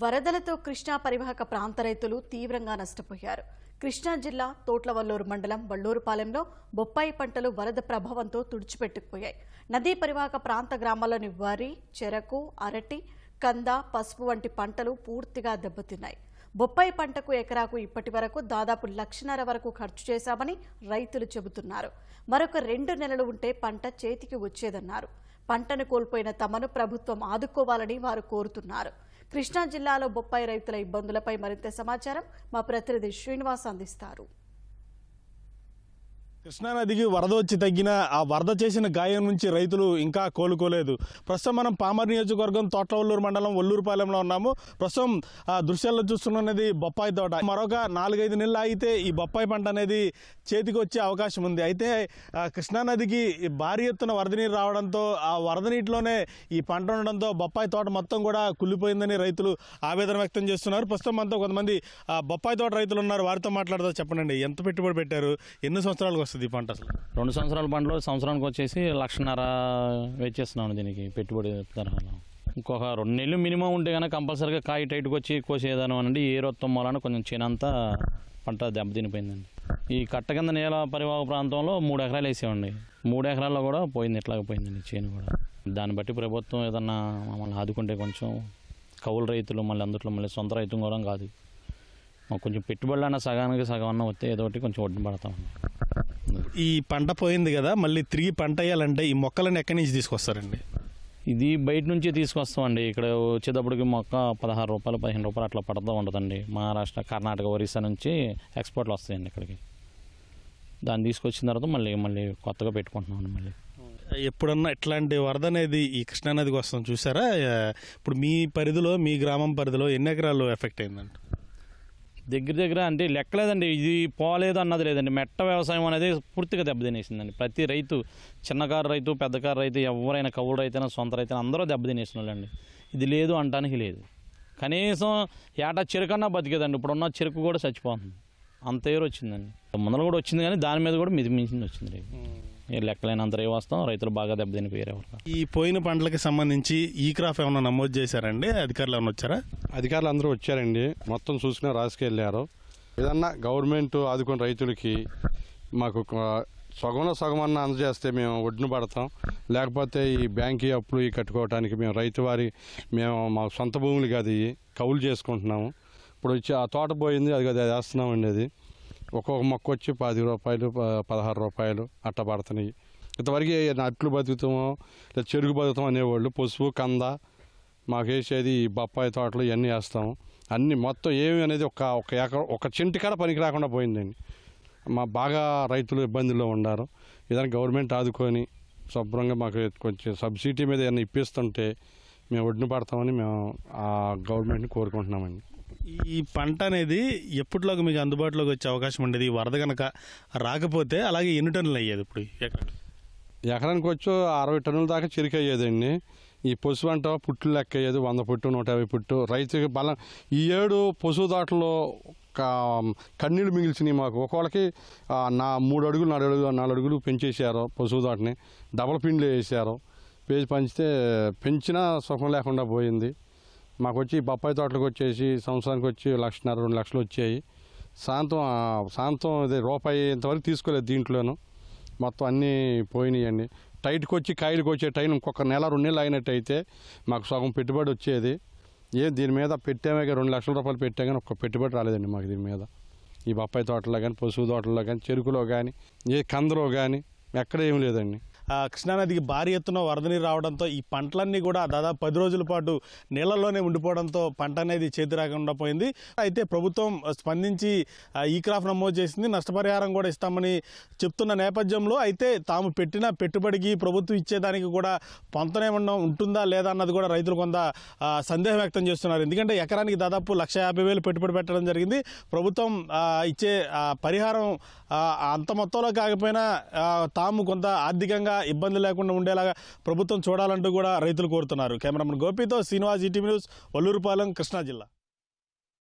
వరదలతో కృష్ణా పరివాహక ప్రాంత రైతులు తీవ్రంగా నష్టపోయారు. కృష్ణా జిల్లా తోట్లవల్లూరు మండలం వల్లూరుపాలెంలో బొప్పాయి పంటలు వరద ప్రభావంతో తుడిచిపెట్టుకుపోయాయి. నదీ పరివాహక ప్రాంత గ్రామాల్లోని వరి చెరకు అరటి కంద పసుపు వంటి పంటలు పూర్తిగా దెబ్బతిన్నాయి. బొప్పాయి పంటకు ఎకరాకు ఇప్పటి వరకు దాదాపు లక్షన్నర వరకు ఖర్చు చేశామని రైతులు చెబుతున్నారు. మరొక రెండు నెలలు ఉంటే పంట చేతికి వచ్చేదన్నారు. పంటను కోల్పోయిన తమను ప్రభుత్వం ఆదుకోవాలని వారు కోరుతున్నారు. కృష్ణా జిల్లాలో బొప్పాయి రైతుల ఇబ్బందులపై మరింత సమాచారం మా ప్రతినిధి శ్రీనివాస్ అందిస్తారు. కృష్ణానదికి వరద వచ్చి తగ్గిన ఆ వరద చేసిన గాయం నుంచి రైతులు ఇంకా కోలుకోలేదు. ప్రస్తుతం మనం పామర్ నియోజకవర్గం తోటవల్లూరు మండలం ఒల్లూరుపాలెంలో ఉన్నాము. ప్రస్తుతం ఆ దృశ్యాల్లో చూస్తున్నది బొప్పాయి తోట. మరొక నాలుగైదు నెలలు ఆగితే ఈ బొప్పాయి పంట అనేది చేతికి వచ్చే అవకాశం ఉంది. అయితే కృష్ణానదికి భారీ ఎత్తున వరద నీరు రావడంతో ఆ వరద నీటిలోనే ఈ పంట ఉండడంతో బొప్పాయి తోట మొత్తం కూడా కుళ్ళిపోయిందని రైతులు ఆవేదన వ్యక్తం చేస్తున్నారు. ప్రస్తుతం మనతో కొంతమంది ఆ బొప్పాయి తోట రైతులు ఉన్నారు. వారితో మాట్లాడదా. చెప్పండి ఎంత పెట్టుబడి పెట్టారు? ఎన్ని సంవత్సరాలకు వస్తుంది? వస్తుంది పంట అసలు. రెండు సంవత్సరాల పంటలో సంవత్సరానికి వచ్చేసి లక్షన్నర వేచేస్తున్నాను దీనికి పెట్టుబడి తరహాలో ఇంకొక రెండు నెలలు మినిమం ఉంటే కనుక కంపల్సరీగా కాయ టైట్కి వచ్చి కోసేదాను అనండి. ఏ రొత్తం వలన కొంచెం చేనంతా పంట దెబ్బతినిపోయిందండి ఈ కట్ట కింద నేల పరివాహ ప్రాంతంలో మూడు ఎకరాలు వేసేవండి మూడు ఎకరాల్లో కూడా పోయింది ఇట్లాగ పోయిందండి చేను కూడా. దాన్ని బట్టి ప్రభుత్వం ఏదన్నా మమ్మల్ని ఆదుకుంటే కొంచెం కౌలు రైతులు మళ్ళీ అందుట్లో మళ్ళీ సొంత రైతు కూడా కాదు. మాకు కొంచెం పెట్టుబడులు అన్న సగానికి సగం అన్న వస్తే ఏదో ఒకటి కొంచెం ఒడ్డు పడతామండి. ఈ పంట పోయింది కదా మళ్ళీ తిరిగి పంట వేయాలంటే ఈ మొక్కలను ఎక్కడి నుంచి తీసుకొస్తారండి? ఇది బయట నుంచి తీసుకొస్తామండి. ఇక్కడ వచ్చేటప్పటికి మొక్క పదహారు రూపాయలు పదిహేను రూపాయలు అట్లా పడుతూ ఉంటుందండి. మహారాష్ట్ర కర్ణాటక ఒరిస్సా నుంచి ఎక్స్పోర్ట్లు వస్తాయండి ఇక్కడికి. దాన్ని తీసుకొచ్చిన తర్వాత మళ్ళీ మళ్ళీ కొత్తగా పెట్టుకుంటున్నాం మళ్ళీ. ఎప్పుడన్నా ఇట్లాంటి వరద అనేది ఈ కృష్ణానదికి వస్తాం చూసారా? ఇప్పుడు మీ పరిధిలో మీ గ్రామం పరిధిలో ఎన్ని ఎకరాలు ఎఫెక్ట్ అయిందంట దగ్గర దగ్గర అంటే లెక్కలేదండి ఇది పోలేదు అన్నది లేదండి. మెట్ట వ్యవసాయం అనేది పూర్తిగా దెబ్బతినేసిందండి. ప్రతి రైతు చిన్నకారు రైతు పెద్దకారు రైతు ఎవరైనా కవులు రైతైనా సొంత రైతైనా అందరూ దెబ్బతినేసిన వాళ్ళండి ఇది లేదు అంటానికి లేదు. కనీసం ఏటా చెరుకన్నా బతికేదండి. ఇప్పుడున్న చెరుకు కూడా చచ్చిపోతుంది. అంత ఏరు వచ్చిందండి. ముందర కూడా వచ్చింది కానీ దాని మీద కూడా మితిమించింది వచ్చింది లెక్కలేనంత రే వస్తాం రైతులు బాగా దెబ్బతినిపోయారు ఎవరు ఈ పోయిన పంటలకి సంబంధించి ఈ క్రాప్ ఏమైనా నమోదు చేశారండి? అధికారులు ఏమైనా వచ్చారా? అధికారులు అందరూ వచ్చారండి. మొత్తం చూసుకుని రాసుకెళ్ళారు ఏదన్నా గవర్నమెంట్ ఆదుకుని రైతులకి మాకు సగంలో సగం అన్న అందజేస్తే మేము ఒడ్డున పడతాం. లేకపోతే ఈ బ్యాంకీ అప్పులు ఈ కట్టుకోవడానికి మేము రైతు వారి మేము మా సొంత భూములు కాదు ఇవి కౌలు చేసుకుంటున్నాము. ఇప్పుడు వచ్చి ఆ తోట పోయింది అది అది వేస్తున్నామండి అది. ఒక్కొక్క మొక్క వచ్చి పది రూపాయలు పదహారు రూపాయలు అట్ట పడుతున్నాయి. ఇంతవరకు ఏ అట్లు బతుకుతామో లేదా చెరుకు బతుకుతాం అనేవాళ్ళు పసుపు కంద మాకు వేసేది ఈ బొప్పాయి తోటలు ఇవన్నీ వేస్తాము. అన్నీ మొత్తం ఏమి అనేది ఒక ఒక ఎకర ఒక చింటి కాడ పనికి రాకుండా పోయిందండి మా బాగా రైతులు ఇబ్బందుల్లో ఉన్నారు. ఏదైనా గవర్నమెంట్ ఆదుకొని శుభ్రంగా మాకు కొంచెం సబ్సిడీ మీద ఏమైనా ఇప్పిస్తుంటే మేము ఒడ్డున పడతామని మేము ఆ గవర్నమెంట్ని కోరుకుంటున్నామండి. ఈ పంట అనేది ఎప్పటిలోకి మీకు అందుబాటులోకి వచ్చే అవకాశం ఉండేది? ఈ వరద కనుక రాకపోతే అలాగే ఎన్ని టన్నులు అయ్యేది ఇప్పుడు ఎకరానికి? వచ్చి అరవై టన్నుల దాకా చిరికయ్యేదండి ఈ పశువు అంట పుట్లు లెక్క అయ్యేది వంద పుట్టు నూట యాభై పుట్టు. రైతుకి బలం ఈ ఏడు పశువు దాటలో కన్నీళ్ళు మిగిల్చినాయి మాకు. ఒకళ్ళకి నా మూడు అడుగులు నాలుగు అడుగులు నాలుగు అడుగులు పెంచేసారు పశువు దాటని. డబల్ పిండ్లు వేసారు పేజ్ పంచితే పెంచినా సుఖం లేకుండా పోయింది. మాకు వచ్చి బొప్పాయి తోటలకు వచ్చేసి సంవత్సరానికి వచ్చి లక్షన్నర రెండు లక్షలు వచ్చాయి సాయంత్రం ఆ, సాయంత్రం ఇది రూపాయి ఇంతవరకు తీసుకోలేదు దీంట్లోనూ. మొత్తం అన్నీ పోయినాయండి. టైట్కి వచ్చి కాయలకు వచ్చే టైం ఇంకొక నెల రెండు నెలలు అయినట్టయితే మాకు సగం పెట్టుబడి వచ్చేది. ఏం దీని మీద పెట్టామే రెండు లక్షల రూపాయలు పెట్టా కానీ ఒక్క పెట్టుబడి రాలేదండి మాకు దీని మీద. ఈ బొప్పాయి తోటలో కానీ పశువు తోటలో కానీ చెరుకులో కానీ ఏ కందలో కానీ ఎక్కడ ఏం లేదండి. కృష్ణానదికి భారీ ఎత్తున వరద నీరు రావడంతో ఈ పంటలన్నీ కూడా దాదాపు పది రోజుల పాటు నీళ్ళలోనే ఉండిపోవడంతో పంట అనేది చేతి రాకుండా పోయింది. అయితే ప్రభుత్వం స్పందించి ఈ క్రాఫ్ నమోదు చేసింది. నష్టపరిహారం కూడా ఇస్తామని చెప్తున్న నేపథ్యంలో అయితే తాము పెట్టిన పెట్టుబడికి ప్రభుత్వం ఇచ్చేదానికి కూడా పొంతనేమన్నా ఉంటుందా లేదా అన్నది కూడా రైతులు కొంత సందేహం వ్యక్తం చేస్తున్నారు. ఎందుకంటే ఎకరానికి దాదాపు లక్ష యాభై వేలు పెట్టుబడి పెట్టడం జరిగింది. ప్రభుత్వం ఇచ్చే పరిహారం అంత మొత్తంలో కాకపోయినా తాము కొంత ఆర్థికంగా ఇబ్బంది లేకుండా ఉండేలాగా ప్రభుత్వం చూడాలంటూ కూడా రైతులు కోరుతున్నారు. కెమెరామెన్ గోపితో శ్రీనివాస్ ఈటీవీ న్యూస్ వల్లూరుపాలెం కృష్ణా జిల్లా.